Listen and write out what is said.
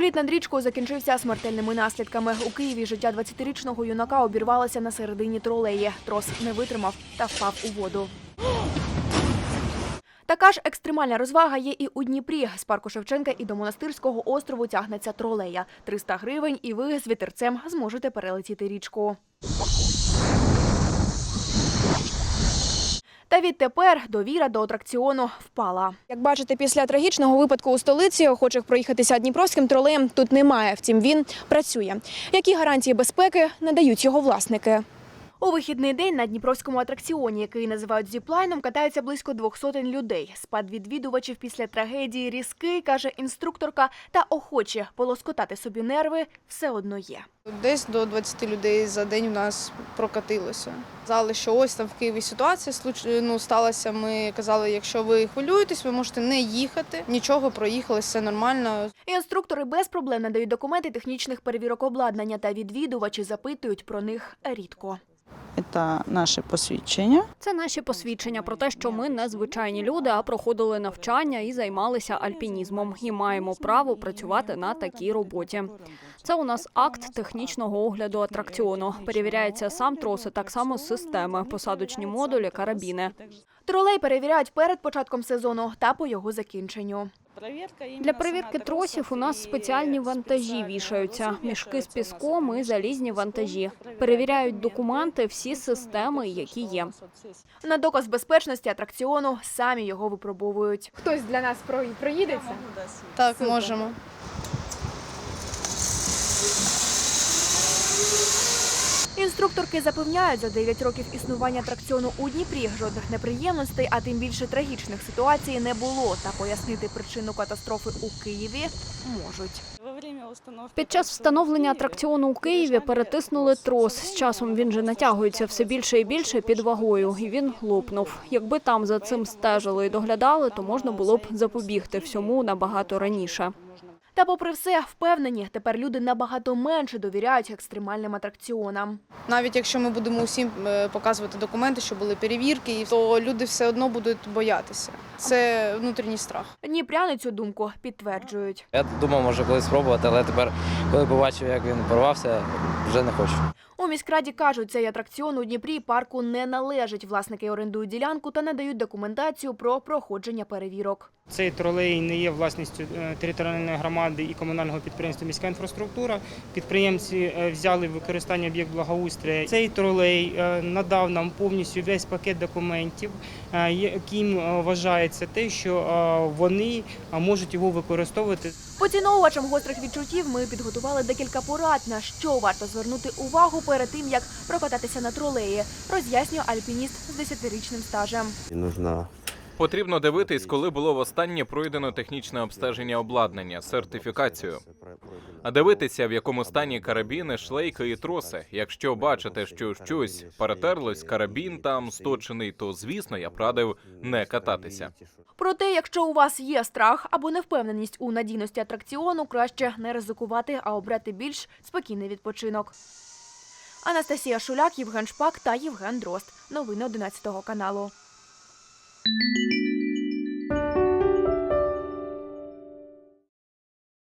Політ над річкою закінчився смертельними наслідками. У Києві життя 20-річного юнака обірвалося на середині тролеї. Трос не витримав та впав у воду. Така ж екстремальна розвага є і у Дніпрі. З парку Шевченка і до монастирського острову тягнеться тролея. 300 гривень, і ви з вітерцем зможете перелетіти річку. Та відтепер довіра до атракціону впала. Як бачите, після трагічного випадку у столиці охочих проїхатися Дніпровським тролеєм тут немає. Втім, він працює. Які гарантії безпеки надають його власники? У вихідний день на Дніпровському атракціоні, який називають зіплайном, катаються близько двох сотень людей. Спад відвідувачів після трагедії різкий, каже інструкторка, та охочі полоскотати собі нерви все одно є. Десь до 20 людей за день у нас прокатилося. Казали, що ось там в Києві ситуація ну, сталася. Ми казали, якщо ви хвилюєтесь, ви можете не їхати. Нічого, проїхали, все нормально. Інструктори без проблем надають документи технічних перевірок обладнання, та відвідувачі запитують про них рідко. Це наше посвідчення. Це наші посвідчення про те, що ми не звичайні люди, а проходили навчання і займалися альпінізмом, і маємо право працювати на такій роботі. Це у нас акт технічного огляду атракціону. Перевіряється сам трос, і так само системи, посадочні модулі, карабіни. Тролей перевіряють перед початком сезону та по його закінченню. Для перевірки тросів у нас спеціальні вантажі вішаються, мішки з піском і залізні вантажі. Перевіряють документи, всі системи, які є. На доказ безпечності атракціону самі його випробовують. Хтось для нас проїдеться? Так, можемо. Інструкторки запевняють, за 9 років існування атракціону у Дніпрі жодних неприємностей, а тим більше трагічних ситуацій не було. Та пояснити причину катастрофи у Києві можуть. Під час встановлення атракціону у Києві перетиснули трос. З часом він же натягується все більше і більше під вагою, і він лопнув. Якби там за цим стежили і доглядали, то можна було б запобігти всьому набагато раніше. Та, попри все, впевнені, тепер люди набагато менше довіряють екстремальним атракціонам. Навіть якщо ми будемо усім е, показувати документи, що були перевірки, то люди все одно будуть боятися. Це внутрішній страх. Дніпряни цю думку підтверджують. Я думав, може колись спробувати, але тепер, коли побачив, як він порвався, вже не хочу. У міськраді кажуть, цей атракціон у Дніпрі парку не належить. Власники орендують ділянку та надають документацію про проходження перевірок. Цей тролей не є власністю е, територіальної громади і комунального підприємства міська інфраструктура. Підприємці е, взяли в використання об'єкт благоустрія. Цей тролей е, надав нам повністю весь пакет документів, яким вважається те, що вони можуть його використовувати Поціновувачам гострих відчуттів ми підготували декілька порад, на що варто звернути увагу перед тим, як прокататися на тролеї, роз'яснює альпініст з 10-річним стажем. Нужна Потрібно дивитись, коли було востаннє пройдено технічне обстеження обладнання, сертифікацію. А дивитися, в якому стані карабіни, шлейки і троси. Якщо бачите, що щось перетерлось, карабін там сточений, то звісно я б радив не кататися. Проте, якщо у вас є страх або невпевненість у надійності атракціону, краще не ризикувати, а обрати більш спокійний відпочинок. Анастасія Шуляк, Євген Шпак та Євген Дрозд. Новини 11 каналу. Música